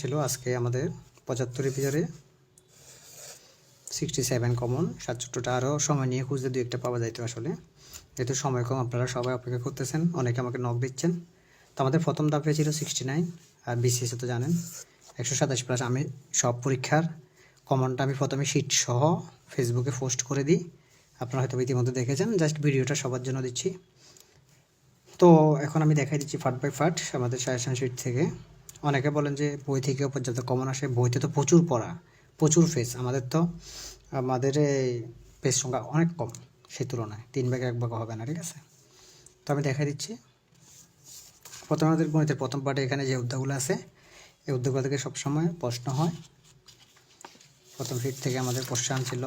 ছিল আজকে আমাদের পঁচাত্তর ভিতরে সিক্সটি সেভেন কমন সাতষট্টিটা আরও সময় নিয়ে খুঁজতে দু একটা পাওয়া যাইতো আসলে। যেহেতু সময় কম, আপনারা সবাই অপেক্ষা করতেছেন, অনেকে আমাকে নক দিচ্ছেন। তো আমাদের প্রথম ধাপে ছিল সিক্সটি নাইন আর বিসিএসে তো জানেন, একশো সাতাশ প্লাস আমি সব পরীক্ষার কমনটা আমি প্রথমে শিট সহ ফেসবুকে পোস্ট করে দিই। আপনারা হয়তো ইতিমধ্যে দেখেছেন জাস্ট ভিডিওটা সবার জন্য দিচ্ছি। তো এখন আমি দেখাই দিচ্ছি ফাট বাই ফাট আমাদের সাজেশন শিট থেকে। অনেকে বলেন যে বই থেকেও পর্যাপ্ত কমন আসে, বইতে তো প্রচুর পড়া, প্রচুর ফেস। আমাদের তো, আমাদের পেজ সংখ্যা অনেক কম সেই তুলনায়, তিন ভাগে এক ভাগ হবে না, ঠিক আছে? তো আমি দেখাই দিচ্ছি। প্রথমে আমাদের গণিতের প্রথম পার্টে এখানে যে উদ্যোগগুলো আছে, এই উদ্যোগগুলো থেকে সবসময় প্রশ্ন হয়। প্রথম ফিট থেকে আমাদের কোশ্চান ছিল,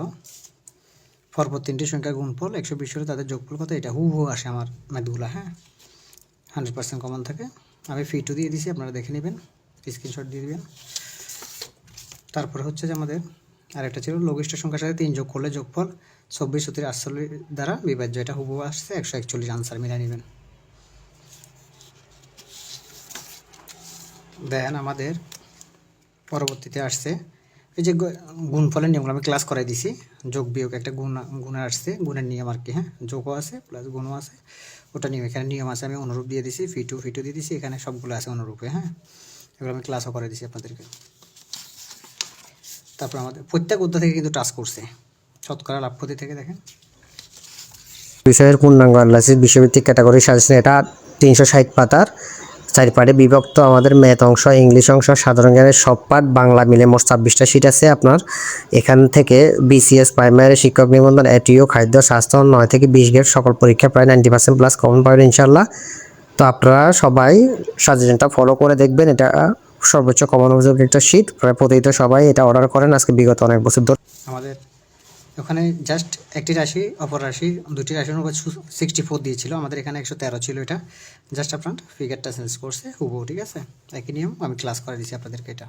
পরপর তিনটি সংখ্যা গুণফল, একশো বিশ হলে তাদের যোগফল কত? এটা হু হু আসে আমার ম্যাথগুলো হ্যাঁ? হান্ড্রেড পার্সেন্ট কমন থাকে। আমি ফিটও দিয়ে দিছি, আপনারা দেখে নেবেন। স্ক্রিনশট দিয়ে দেবেন। তারপরে হচ্ছে যে আমাদের আরেকটা ছিল লঘিষ্ঠ সংখ্যার সাথে তিন যোগ করলে যোগফল চব্বিশ সত্তর আটচল্লিশ দ্বারা বিভাজ্য। এটা হুবহু আসছে, একশো একচল্লিশ আনসার মিলাই নেবেন। দেন আমাদের পরবর্তীতে আসছে, এই যে গুণফলের নিয়মগুলো আমি ক্লাস করাই দিছি। যোগ বিয়োগ একটা গুণ, গুণে আসছে, গুণের নিয়ম আর কি হ্যাঁ? যোগও আছে প্লাস গুণও আছে। ওটা নিয়ম এখানে নিয়ম আছে, আমি অনুরূপ দিয়ে দিছি ফিটু ফিটু দিয়ে দিছি, এখানে সবগুলো আছে অনুরূপে হ্যাঁ? এগুলো আমি ক্লাসও করে দিছি আপনাদেরকে। তারপর আমাদের প্রত্যেক অধ্যায় থেকে কিন্তু টাস্ক করছে। শতকরা লাভ ক্ষতি থেকে দেখেন। বিষয়ের পূর্ণাঙ্গ অ্যানালাইসিস বিশ্বভিত্তিক ক্যাটাগরি সাজেশন, এটা তিনশো ষাট পাতার। চার পার্টে বিভক্ত আমাদের ম্যাথ অংশ, ইংলিশ অংশ, সাধারণ জ্ঞানের সব পাঠ, বাংলা মিলে মোট ছাব্বিশটা সিট আছে আপনার। এখান থেকে বিসিএস প্রাইমারি শিক্ষক নিবন্ধন এটিও খাদ্য, স্বাস্থ্য, নয় থেকে বিশ গেট সকল পরীক্ষা প্রায় নাইনটি পার্সেন্ট প্লাস কমন পাবেন ইনশাল্লাহ তো আপনারা সবাই সাজেশনটা ফলো করে দেখবেন। এটা সর্বোচ্চ কমন উপযোগী একটা শীট প্রায় প্রতিদিন সবাই এটা অর্ডার করেন। আজকে বিগত অনেক বছর ধরে আমাদের ওখানে জাস্ট একটি রাশি, অপর রাশি, দুটি রাশির উপর সিক্সটি ফোর দিয়েছিল। আমাদের এখানে একশো তেরো ছিল এটা। জাস্ট আপনার ফিগারটা চেঞ্জ করছে। হুবহু, ঠিক আছে? একই নিয়ম। আমি ক্লাস করে দিচ্ছি আপনাদেরকে এটা।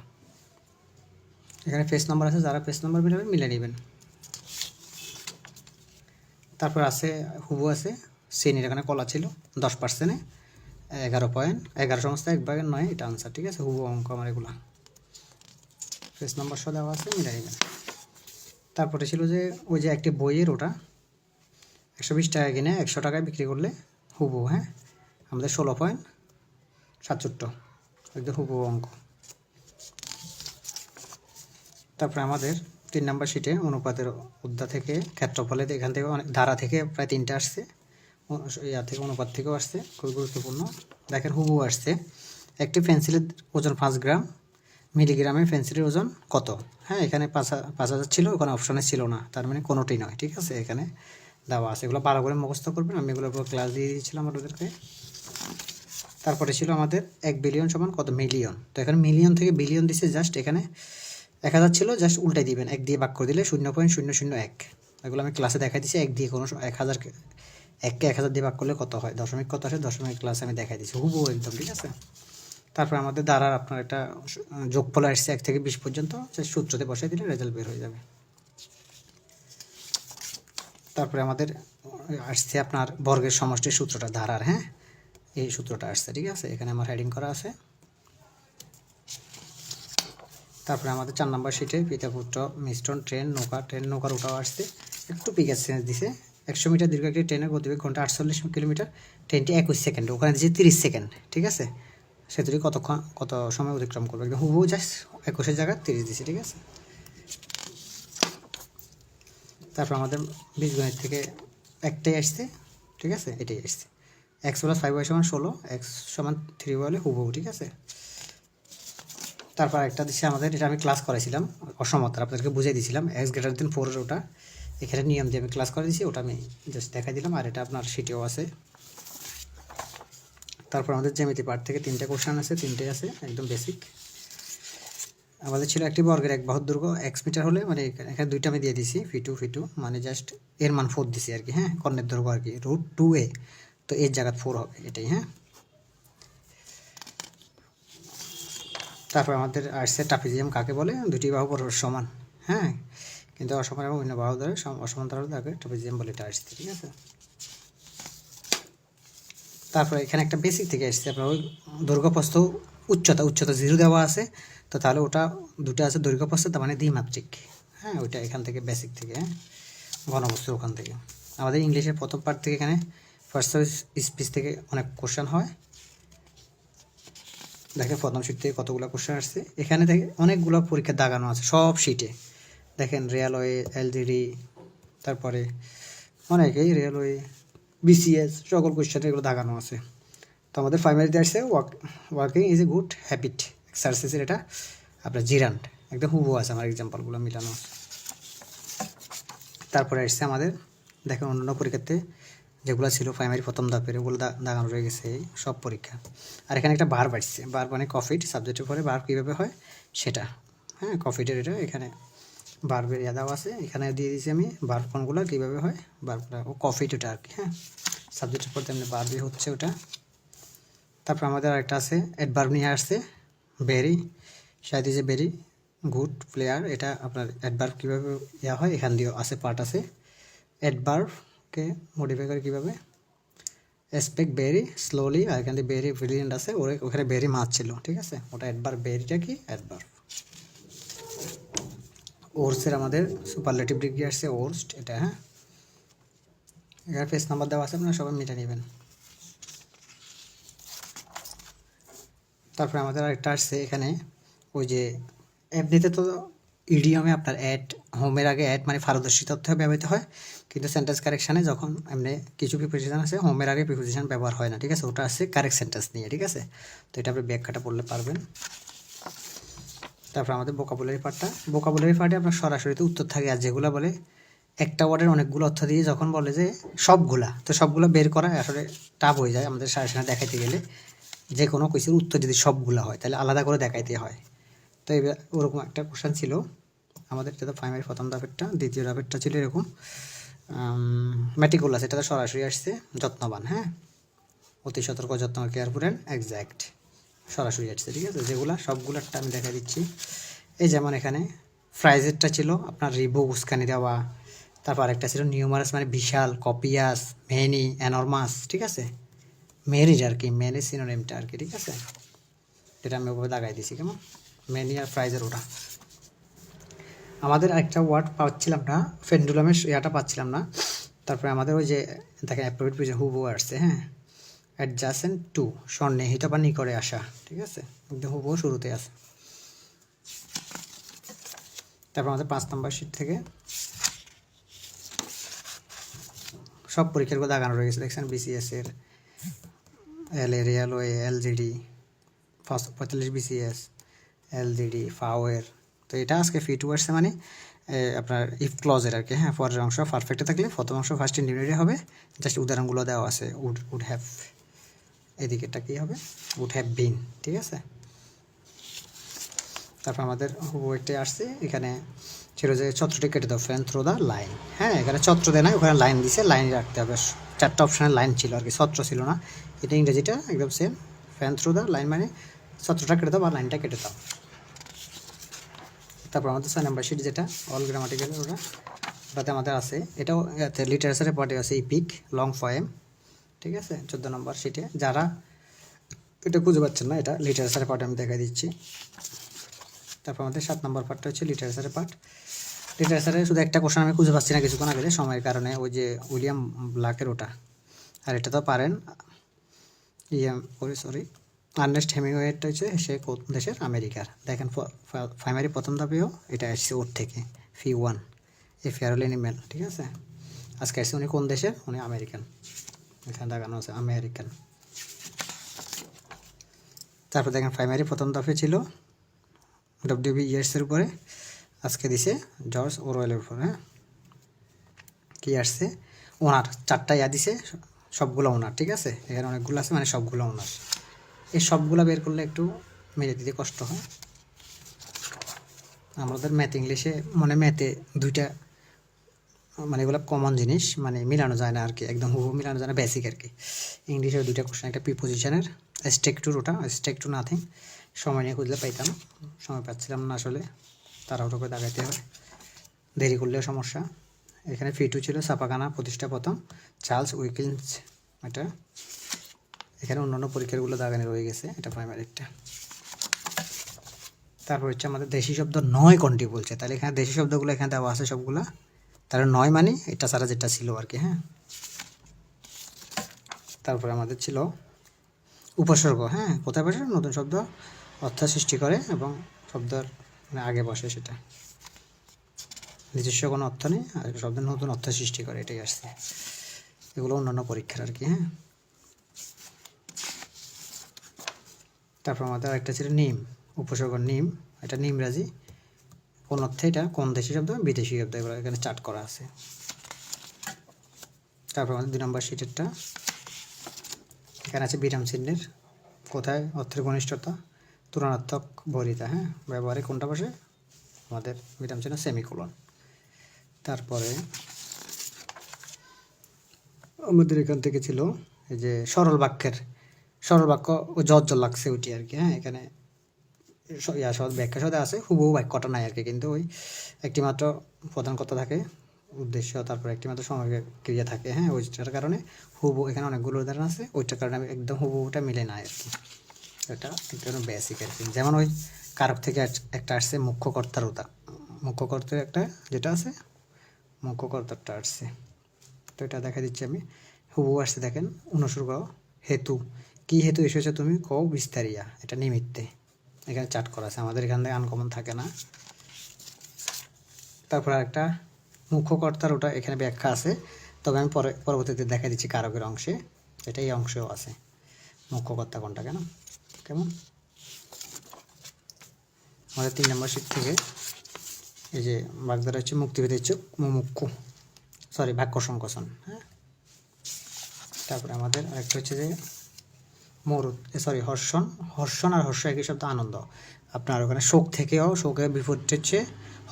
এখানে পেজ নাম্বার আছে। যারা পেজ নাম্বার মিলাবেন, মিলে নেবেন। তারপর আছে হুবু আছে। শ্রেণির এখানে কলা ছিল। দশ পার্সেন্টে এগারো পয়েন্ট এগারো সমস্ত এক ভাগের নয়, এটা আনসার ঠিক আছে? হুবু অঙ্ক আমার এগুলা। পেজ নাম্বার সহ দেওয়া আছে মিলে নেবেন। তারপরে ছিল যে, ওই যে একটি বইয়ের ওটা, একশো বিশ টাকা কিনে একশো টাকায় বিক্রি করলে হুবু হ্যাঁ? আমাদের ষোলো পয়েন্ট সাতষট্টি, একদম হুবু অঙ্ক। তারপরে আমাদের তিন নাম্বার শিটে অনুপাতের উদ্যা থেকে ক্ষেত্রফলে এখান থেকে অনেক, ধারা থেকে প্রায় তিনটে আসছে। ইয়া থেকে, অনুপাত থেকেও আসছে, খুবই গুরুত্বপূর্ণ। দেখেন হুবু আসছে। একটি পেন্সিলের ওজন পাঁচ গ্রাম, মিলিগ্রামে পেন্সিলের ওজন কত? হ্যাঁ এখানে পাঁচ হাজার ছিল ওখানে অপশানে ছিল না। তার মানে কোনোটি নয়, ঠিক আছে? এখানে দেওয়া আছে। এগুলো ভালো করে মুখস্থ করবেন। আমি এগুলোর উপর ক্লাস দিয়ে দিয়েছিলাম আপনাদেরকে। তারপরে ছিল আমাদের এক বিলিয়ন সমান কত? মিলিয়ন তো এখানে মিলিয়ন থেকে বিলিয়ন দিছে জাস্ট এখানে এক হাজার ছিল জাস্ট উল্টাই দিবেন। এক দিয়ে ভাগ করে দিলে শূন্য পয়েন্ট শূন্য শূন্য এক। এগুলো আমি ক্লাসে দেখাই দিচ্ছি এক দিয়ে কোনো এক হাজার এককে এক হাজার দিয়ে ভাগ করলে কত হয়? দশমিক কত আসে? দশমিক ক্লাসে আমি দেখাই দিচ্ছি। হুবহু একদম, ঠিক আছে? তারপর আমাদের দ্বারা আপনার একটা স- যোগফল আসছে এক থেকে বিশ পর্যন্ত just সূত্রতে বসাই দিলে রেজাল্ট বের হয়ে যাবে। তারপরে আমাদের আসছে আপনার বর্গের সমষ্টির সূত্রটা, ধারার হ্যাঁ? এই সূত্রটা আসছে, ঠিক আছে? এখানে আমার হেডিং করা আছে। তারপরে আমাদের চার নম্বর শিটে পিতাপুত্র মিস্টন ট্রেন, নৌকা, ট্রেন, নৌকার ওটাও আসছে। একটু পিকার চেঞ্জ দিছে। একশো মিটার দীর্ঘ একটি ট্রেনের গতিবেগ ঘণ্টা আটচল্লিশ কিলোমিটার, ট্রেনটি একুশ সেকেন্ড, ওখানে দিয়েছে তিরিশ সেকেন্ড, ঠিক আছে? সেতুটি কতক্ষণ, কত সময় অতিক্রম করবে? একদম হুবহু জাস্ট একুশের জায়গায় তিরিশ দিছে ঠিক আছে? তারপর আমাদের বীজগণিত থেকে একটাই আসছে, ঠিক আছে? এটাই আসছে। এক্স প্লাস ফাইভ ওয়াই সমান ষোলো এক্স সমান থ্রি বলে হুবহু, ঠিক আছে? তারপর একটা দিচ্ছে আমাদের, এটা আমি ক্লাস করেছিলাম অসমতার, আপনাদেরকে বুঝিয়ে দিয়েছিলাম এক্স গ্রেটার দেন ফোরের ওটা। এখানে নিয়ম দিয়ে আমি ক্লাস করে দিয়েছি, ওটা আমি জাস্ট দেখাই দিলাম, আর এটা আপনার সিটেও আছে। তারপর আমাদের জ্যামিতি পার্ট থেকে তিনটে কোশ্চেন আছে, তিনটে আছে, একদম বেসিক আমাদের ছিল একটি বর্গের এক বাহুর দৈর্ঘ্য এক্স মিটার হলে মানে এখানে দুইটা আমি দিয়ে দিছি ফিটু ফিটু মানে জাস্ট এর মান ফোর দিছি আর কি হ্যাঁ? কর্ণের দুর্গ আর কি রুট টু এ তো এর জায়গা ফোর হবে এটাই হ্যাঁ? তারপর আমাদের আসছে ট্রাপিজিয়াম কাকে বলে? দুটি বাহু পরস্পর সমান হ্যাঁ? কিন্তু অসমান এবং অন্য বাহু দ্বারা সম- অসমান্তরাল তাকে ট্রাপিজিয়াম বলে এটা আসছে, ঠিক আছে? তারপরে এখানে একটা বেসিক থেকে আসছে, আপনার ওই দৈর্ঘ্যপ্রস্থ উচ্চতা উচ্চতা জিরো দেওয়া আছে, তো তাহলে ওটা দুটো আছে দৈর্ঘ্যপ্রস্থ, তার মানে দ্বিমাত্রিক। হ্যাঁ ওইটা এখান থেকে বেসিক থেকে হ্যাঁ? ঘনবস্তুর ওখান থেকে। আমাদের ইংলিশের প্রথম পার্ট থেকে এখানে ফার্স্ট স্পিচ থেকে অনেক কোশ্চেন হয়। দেখেন প্রথম শিট থেকে কতগুলো কোশ্চেন আসছে। এখানে থেকে অনেকগুলো পরীক্ষা দাগানো আছে, সব শিটে দেখেন রেলওয়ে এলজিডি, তারপরে অনেকেই রেলওয়ে বিসিএস, সকল কোশ্চেন এগুলো দাগানো আছে। তো আমাদের ফাইনালিতে আসছে work working is a good habit এক্সারসাইজের এটা আপনার জিরান্ট। একদম হুবু আছে আমার এক্সাম্পলগুলো মিলানো তারপরে আসছে আমাদের, দেখেন অন্যান্য পরীক্ষাতে যেগুলো ছিল প্রাইমারি প্রথম ধাপের, ওগুলো দাগানো রয়ে গেছে সব পরীক্ষা। আর এখানে একটা বার বাড়ছে বার মানে কফিট সাবজেক্টের পরে বার কীভাবে হয়? সেটা। হ্যাঁ কফিটের এটা এখানে বার বেরিয়ে দেওয়া আছে। এখানে দিয়ে দিয়েছি আমি বার্ব কোনগুলো, কীভাবে হয়? বারগুলো ও কফিট আর কি হ্যাঁ? সাবজেক্টের পর তেমনি বার দিয়ে হচ্ছে ওটা। তারপর আমাদের আরেকটা আছে অ্যাডভার্ব নিয়ে আসছে ভেরি সাথে যে ভেরি গুড প্লেয়ার এটা আপনার অ্যাডভার্ব কীভাবে ইয়া হয়, এখান দিয়েও আছে পার্ট আছে। অ্যাডভার্বকে মডিফাই করে কীভাবে? এসপেক্ট বেরি স্লোলি আর এখান থেকে বেরি ব্রিলিয়েন্ট আছে, ওরে, ওখানে বেরি মাছ ছিল, ঠিক আছে? ওটা অ্যাডভার্ব বেরিটা কি? অ্যাডভার্ব ওর্সের আমাদের সুপারলেটিভ ডিগ্রি আসছে ওর্স্ট এটা হ্যাঁ? এখানে পেজ নাম্বার দেওয়া আছে, আপনারা সবাই মিটে নেবেন। তারপরে আমাদের আরেকটা আসছে এখানে, ওই যে এমনিতে তো ইডিয়মে আপনার অ্যাড হোমের আগে অ্যাড মানে পারদর্শী তথ্য ব্যবহৃত হয়, কিন্তু সেন্টেন্স কারেকশানে যখন এমনি কিছু প্রিপোজিশন আছে হোমের আগে প্রিপোজিশন ব্যবহার হয় না, ঠিক আছে? ওটা আছে কারেক্ট সেন্টেন্স নিয়ে, ঠিক আছে? তো এটা আপনি ব্যাখ্যাটা পড়লে পারবেন। তারপর আমাদের বোকাবুলারি পার্টটা বোকাবুলারি পার্টে আপনার সরাসরিতে উত্তর থাকে, আর যেগুলো বলে একটা ওয়ার্ডের অনেকগুলো অর্থ দিয়ে যখন বলে যে সবগুলা, তো সবগুলো বের করা আসলে টাফ হয়ে যায় আমাদের সারা সারা দেখাইতে গেলে। যে কোনো কোয়েশ্চের উত্তর যদি সবগুলো হয়, তাহলে আলাদা করে দেখাইতে হয়। তো এবার ওরকম একটা কোশ্চেন ছিল। আমাদের এটা তো প্রাইমারি প্রথম ধাপেরটা দ্বিতীয় ধাপেরটা ছিল এরকম। ম্যাটিকুলাস এটা তো সরাসরি আসছে, যত্নবান হ্যাঁ? অতি সতর্ক, যত্ন কেয়ারফুল অ্যান্ড একজ্যাক্ট সরাসরি আসছে ঠিক আছে? যেগুলো সবগুলোরটা আমি দেখা দিচ্ছি। এই যেমন এখানে ফ্রাইজেরটা ছিল, আপনার রিবো উস্কানি দেওয়া। তারপর একটা ছিল নিউমারাস মানে বিশাল কপিয়াস, মেনি, অ্যানরমাস, ঠিক আছে? মেরিজ আর কি, মেনি সিনোনিমটা আর কি, ঠিক আছে? এটা আমি ওভাবে দাগাই দিছি কেমন? মেনি আর ফ্রাইজের ওটা। আমাদের একটা ওয়ার্ড পাচ্ছিলাম না, ফেন্ডুলামের ইয়াটা পাচ্ছিলাম না। তারপরে আমাদের ওই যে, দেখেন অ্যাপ্রোভিট পিছনে হুবু আসছে হ্যাঁ? অ্যাডজাসেন্ট টু সন্নিহিত বা নিকটে আসা, ঠিক আছে? একদম হুবু শুরুতে আছে। তারপর আমাদের পাঁচ নম্বর শিট থেকে সব পরীক্ষারগুলো দাগানো রয়ে গেছে। দেখছেন বিসিএস এর L A railway LGD first পঁয়তাল্লিশ বিসিএস এলজিডি ফাওয়ের তো এটা আজকে ফি টু আসছে মানে আপনার ইফ ক্লজের আর কি হ্যাঁ? পরের অংশ পারফেক্টে থাকলে প্রথম অংশ ফার্স্ট ইন্ডিভিজুয়ালি হবে। জাস্ট উদাহরণগুলো দেওয়া আছে উড উড হ্যাভ এদিকেরটা কী হবে? উড হ্যাভ বিন ঠিক আছে? তারপর আমাদের ওয়েটে আসছে, এখানে ছিল যে ছত্রটি কেটে দাও ফ্যান থ্রো দ্য লাইন হ্যাঁ এখানে ছত্র দেয় না ওখানে লাইন দিছে লাইন রাখতে হবে। চারটা অপশানের লাইন ছিল আর কি ছত্র ছিল না। এটা ইংরেজিটা একদম same fan through the line মানে ছত্রটা কেটে দাও বা লাইনটা কেটে দাও। তারপর আমাদের ছয় নাম্বার শিট যেটা অল গ্রামাটিক্যাল ওটা ওটাতে আমাদের আছে, এটাও লিটারেচারের পটে আছে ইপিক লং ফয়েম ঠিক আছে? চোদ্দ নম্বর শিটে যারা এটা খুঁজে পাচ্ছেন না, এটা লিটারেচারের পার্ট আমি দেখাই দিচ্ছি। তারপর আমাদের সাত নম্বর পার্টটা হচ্ছে লিটারেচারের পার্ট লিটারেচারে শুধু একটা কোশ্চেন আমি খুঁজে পাচ্ছি না কিছুক্ষণ আগে, সময়ের কারণে। ওই যে উইলিয়াম ব্লাকের ওটা। আর এটা তো পারেন ইএম সরি সরি আর্নেস্ট হেমিংওয়েটা হচ্ছে সে কোন দেশের? আমেরিকার। দেখেন প্রাইমারি প্রথম ধাপেও এটা আসছে ওর থেকে ফি ওয়ান এ ফেয়ারল এনিম্যাল, ঠিক আছে? আজকে আসছে উনি কোন দেশের? উনি আমেরিকান। এখানে দেখানো আছে? আমেরিকান তারপর দেখেন প্রাইমারি প্রথম দফে ছিল ডব্লিউবি ইয়ার্সের উপরে। আজকে দিছে জর্জ ওরওয়েলের উপরে হ্যাঁ? কি আসছে? ওনার চারটা ইয়া দিছে, সবগুলো ওনার ঠিক আছে? এখানে অনেকগুলো আছে মানে সবগুলো ওনার এই সবগুলো বের করলে একটু মেরে দিতে কষ্ট হয়। আমাদের ম্যাথ ইংলিশে মানে ম্যাথে দুইটা মানে এগুলো কমন জিনিস মানে মিলানো যায় না আর কি একদম হুবহু মিলানো যায় না বেসিক আর কি ইংলিশের দুইটা কোশ্চেন একটা প্রিপোজিশনের স্টেক টু ওটা স্টেক টু নাথিং সময় নিয়ে খুঁজলে পাইতাম, সময় পাচ্ছিলাম না আসলে, তাড়াহুড়ো করে দাগাইতে হবে। দেরি করলেও সমস্যা। এখানে ফি টু ছিল, ছাপাখানা, প্রতিষ্ঠা প্রথম চার্লস উইকিন্স এটা। এখানে অন্যান্য পরীক্ষারগুলো দাগানে রয়ে গেছে, এটা প্রাইমারিটা তারপর হচ্ছে আমাদের দেশি শব্দ নয় কোনটি বলছে, তাহলে এখানে দেশি শব্দগুলো এখানে দেওয়া আছে সবগুলা। তাহলে নয় মানে এটা ছাড়া যেটা ছিল আর কি হ্যাঁ? তারপরে আমাদের ছিল উপসর্গ হ্যাঁ? কোথায় বসে? নতুন শব্দ অর্থ সৃষ্টি করে এবং শব্দের মানে আগে বসে সেটা। নিজস্ব কোনো অর্থ নেই আর শব্দের নতুন অর্থ সৃষ্টি করে, এটাই আসছে। এগুলো অন্যান্য পরীক্ষার আর কি হ্যাঁ? তারপর আমাদের একটা ছিল নিম, উপসর্গ নিম, এটা নিমরাজি। কোন অর্থে এটা? কোন দেশি শব্দ? বিদেশি শব্দ এগুলো এখানে চার্ট করা আছে। তারপর আমাদের দুই নম্বর শিটেরটা এখানে আছে বিরাম চিহ্নের। কোথায়? অর্থের ঘনিষ্ঠতা। তুলনাত্মক বরিতা হ্যাঁ? ব্যবহারে কোনটা বসে? আমাদের বিরাম চিহ্ন সেমিকোলন তারপরে আমাদের এখান থেকে ছিল এই যে সরল বাক্যের। সরল বাক্য ও জর লাগছে ওইটি আর কি হ্যাঁ? এখানে ব্যাখ্যা আছে, হুবহু বাক্যটা নাই আর কি কিন্তু ওই একটি মাত্র প্রধান কথা থাকে, উদ্দেশ্য, তারপর একটি মাত্র সময় ক্রিয়া থাকে হ্যাঁ ওইটার কারণে হুবু এখানে অনেকগুলো উদাহরণ আছে, ওইটার কারণে আমি একদম হুবহুটা মিলে না আর কি এটা একদম বেসিক আর কি যেমন ওই কারক থেকে একটা আসছে মুখ্য কর্তার উদা মুখ্য কর্তার একটা যেটা আছে মুখ্য কর্তারটা আসছে। তো এটা দেখা দিচ্ছি আমি। হুবু আসছে দেখেন, অনুসর্গ, হেতু। কি হেতু এসেছ তুমি? কও বিস্তারিয়া, এটা নিমিত্তে। এখানে চাট করা আছে। আমাদের এখান থেকে আনকমন থাকে না। তারপর একটা মুখ্যকর্তার ওটা এখানে ব্যাখ্যা আছে। তবে আমি পরে পরবর্তীতে দেখা দিচ্ছি কারকের অংশে। এটা এই অংশেও আছে। মুখ্যকর্তা কোনটা কেন? কেমন? আমাদের তিন নম্বর শিট থেকে এই যে বাগদারা হচ্ছে মুক্তিভেদ হচ্ছে মুমুক্ষু। সরি বাক্য সংকোচন। হ্যাঁ? তারপরে আমাদের আরেকটা হচ্ছে যে মরুদ সরি হর্ষণ। হর্ষণ আর হর্ষ একই শব্দ, আনন্দ। আপনার ওখানে শোক থেকেও শোকের বিপরীত হচ্ছে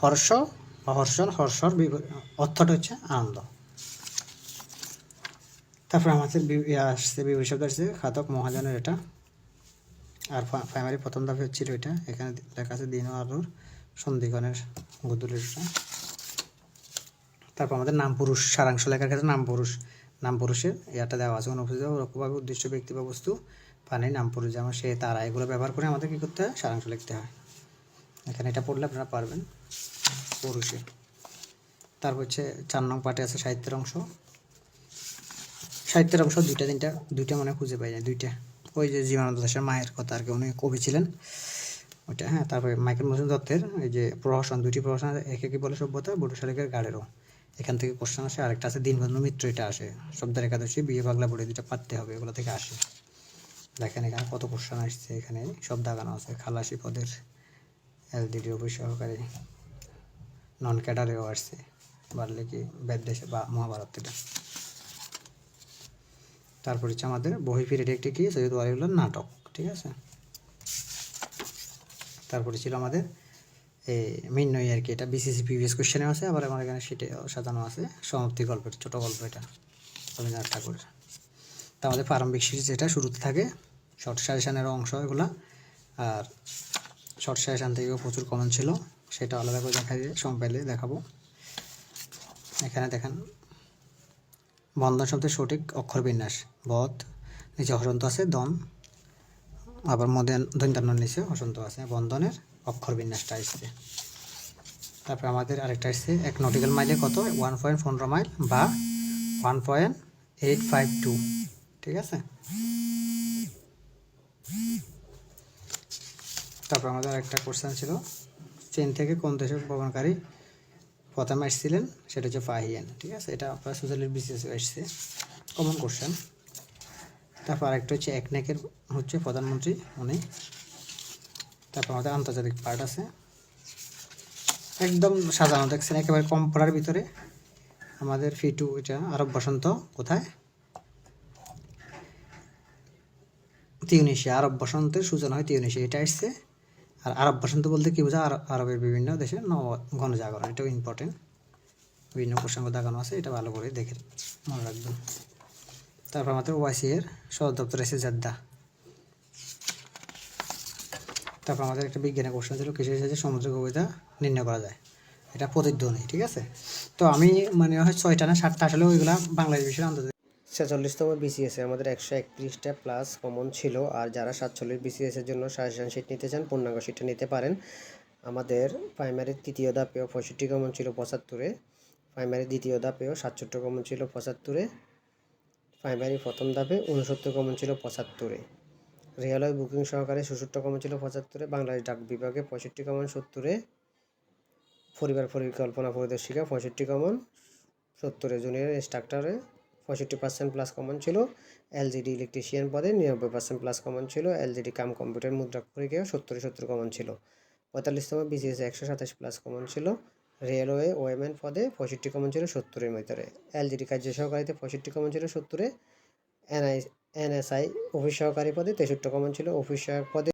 হর্ষ বা হর্ষণ হর্ষর অর্থটা হচ্ছে আনন্দ। তারপর আমাদের আসছে, বিপরীত শব্দ আসছে খাতক মহাজনের এটা। আর প্রাইমারি প্রথম ধাপে হচ্ছিল এটা, এখানে লেখা আছে দিন আলোর সন্ধিগণের গুদুলের তারপর আমাদের নাম পুরুষ, সারাংশ লেখার ক্ষেত্রে নাম পুরুষ। নাম পুরুষের ইয়াটা দেওয়া আছে, অনুপস্থিত, রক্ষভাবে, উদ্দেশ্য, ব্যক্তি বা বস্তু। পানি নাম পুরুষ যেমন সে তারা এগুলো ব্যবহার করে আমাদের কী করতে হয়? সারাংশ লিখতে হয়। এখানে এটা পড়লে আপনারা পারবেন। পুরুষে তারপর হচ্ছে চার নং পাটে আছে সাহিত্যের অংশ। সাহিত্যের অংশ দুইটা, তিনটা, দুইটা মানে খুঁজে পাই যায়, দুইটা। ওই যে জীবনানন্দ দাসের মায়ের কথা আর কি, উনি কবি ছিলেন। ওইটা হ্যাঁ তারপরে মাইকেল মজুম দত্তের এই যে প্রহসন, দুইটি প্রহসন একে কি বলে সভ্যতা? বটু শালিকের গাড়েরও। এখান থেকে কোশ্চেন আসে, আরেকটা আছে, দিনবন্ধু মিত্র, এটা আসে। শব্দের একাদশী, বিয়ে পাগলা পড়ে দুটা পারতে হবে, এগুলো থেকে আসে। দেখেন এখানে কত কোশ্চেন আসছে এখানে, সব দাগানো আছে। খালাসি পদের এল এলডিডি অফিস সহকারী নন ক্যাডারেও আসছে, বাড়লে কি দেশে বা মহাভারত এটা তারপর হচ্ছে আমাদের বহি ফিরে একটি কি? সৈয়দ ওয়ালিউল্লাহ নাটক, ঠিক আছে? তারপরে ছিল আমাদের এই মিন্নই আর কি, এটা বিসিসি প্রিভিয়াস কোশ্চেনে আছে, আবার আমার এখানে সেটে সাজানো আছে। সমাপ্তি গল্পের, ছোট গল্প এটা। রবীন্দ্রনাথ ঠাকুরের তা আমাদের প্রারম্ভিক সিরিজ এটা শুরুতে থাকে শর্ট সাজেশানের অংশ এগুলা। আর শর্ট সাজেশান থেকেও প্রচুর কমন ছিল, সেটা আলাদা করে দেখা দিয়ে সময় পেলে দেখাবো। এখানে দেখেন, বন্ধন শব্দের সঠিক অক্ষর বিন্যাস, বধ, নিচে হসন্ত আছে দন আবার মধ্যে দৈন্তান্ন নিচে হসন্ত আছে, বন্ধনের অক্ষর বিন্যাসটা আসছে তারপরে আমাদের আরেকটা আসছে এক নটিক্যাল মাইলে কত? ওয়ান পয়েন্ট পনেরো মাইল বা one point eight five two ঠিক আছে? তারপর আমাদের একটা কোশ্চেন ছিল, চীন থেকে কোন দেশের ভ্রমণকারী প্রথমে এসেছিলেন? সেটা হচ্ছে ফাহিয়ান, ঠিক আছে? এটা আপনার সোশ্যালের বিশেষ এসছে। কমন কোশ্চেন তারপর আরেকটা হচ্ছে একনেকের হচ্ছে প্রধানমন্ত্রী, উনি। তারপর আমাদের আন্তর্জাতিক পার্ট আছে। একদম সাজানো, দেখছেন? একেবারে কম পড়ার ভিতরে। আমাদের ফি টু এটা আরব বসন্ত, কোথায়? তিউনিশিয়া আরব বসন্তের সূচনা হয় তিউনিশিয়া এটা এসছে আর আরব বসন্ত বলতে কি বোঝা আরব আরবের বিভিন্ন দেশে নব গণজাগরণ, এটাও ইম্পর্টেন্ট বিভিন্ন প্রসঙ্গ দেখানো আছে, এটা ভালো করে দেখে মনে রাখবেন। তারপর আমাদের ওয়াইসি এর সদর দপ্তর এসে জেদ্দা। তারপর আমাদের একটা বিজ্ঞানের কোশ্চেন ছিল, কিসের সাহায্যে সমুদ্র গভীরতা নির্ণয় করা যায়? এটা প্রতিধ্বনি, ঠিক আছে? তো আমি মানে হয় ছয়টা না সাতটা, আসলে ওইগুলা বাংলাদেশ বিষয়ে আন্তর্জাতিক ছেচল্লিশতম বিসিএসে আমাদের একশো একত্রিশটা প্লাস কমন ছিল। আর যারা সাতচল্লিশ বিসিএসের জন্য সাজেশন শিট নিতে চান, পূর্ণাঙ্গ শিটটা নিতে পারেন। আমাদের প্রাইমারির তৃতীয় ধাপেও পঁয়ষট্টি কমন ছিল পঁচাত্তরে প্রাইমারি দ্বিতীয় ধাপেও সাতষট্টি কমন ছিল পঁচাত্তরে প্রাইমারি প্রথম ধাপে উনসত্তর কমন ছিল পঁচাত্তরে। রেলওয়ে বুকিং সহকারে সুসুট্ট কমন ছিল পঁচাত্তরে, বাংলাদেশ ডাক বিভাগে পঁয়ষট্টি কমন সত্তরে, পরিবার পরিকল্পনা পরিদর্শিকা পঁয়ষট্টি কমন সত্তরে। জুনিয়র ইনস্ট্রাক্টরে পঁয়ষট্টি পার্সেন্ট প্লাস কমন ছিল। এলজিডি ইলেকট্রিশিয়ান পদে নিরানব্বই পার্সেন্ট প্লাস কমন ছিল। এলজিডি কাম কম্পিউটার মুদ্রা পরীক্ষায় সত্তরে সত্তর কমন ছিল। পঁয়তাল্লিশতম বিসিএস একশো সাতাশ প্লাস কমন ছিল। রেলওয়ে ওএমএন পদে পঁয়ষট্টি কমন ছিল সত্তরের ভিতরে। এলজিডি কার্য সহকারীতে পঁয়ষট্টি কমন ছিল সত্তরে। এনআই এনএসআই অফিস সহকারী পদে তেষট্টি কমন ছিল। অফিস সহায়ক পদে